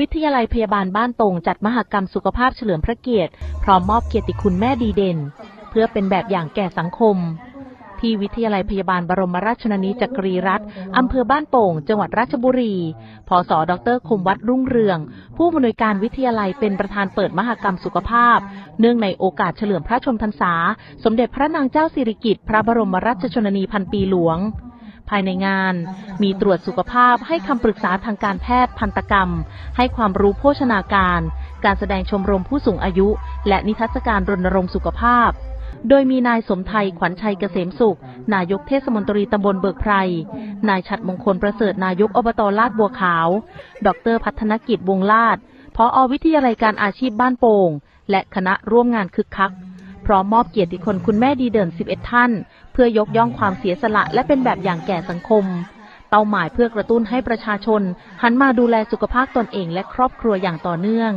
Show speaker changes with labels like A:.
A: วิทยาลัยพยาบาลบ้านตรงจัดมหกรรมสุขภาพเฉลิมพระเกียรติ พร้อมมอบเกียรติคุณแม่ดีเด่น เพื่อเป็นแบบอย่างแก่สังคม ที่วิทยาลัยพยาบาลบรมราชชนนีจักรีรัตน์อำเภอบ้านโป่ง จังหวัดราชบุรี พศ ดรคมวัดรุ่งเรือง ผู้อำนวยการวิทยาลัยเป็นประธานเปิดมหกรรมสุขภาพ เนื่องในโอกาสเฉลิมพระชนมพรรษา สมเด็จพระนางเจ้าสิริกิติ์พระบรมราชชนนีพันปีหลวงายในงาน มีตรวจสุขภาพให้คำปรึกษาทางการแพทย์พันตกรรม ให้ความรู้โภชนาการ การแสดงชมรมผู้สูงอายุ และนิทรรศการรณรงค์สุขภาพ โดยมีนายสมไทยขวัญชัยเกษมสุข นายกเทศมนตรีตำบลเบิกไพร นายชัดมงคลประเสริฐนายกอบตลาดบัวขาว ดรพัฒนกิจวงลาดพออวิทยาลัยการอาชีพบ้านโป่ง และคณะร่วมงานคึกคัก พร้อมมอบเกียรติคุณคุณแม่ดีเด่น 11 ท่าน เพื่อยกย่องความเสียสละและเป็นแบบอย่างแก่สังคม เป้าหมายเพื่อกระตุ้นให้ประชาชน หันมาดูแลสุขภาพตนเองและครอบครัวอย่างต่อเนื่อง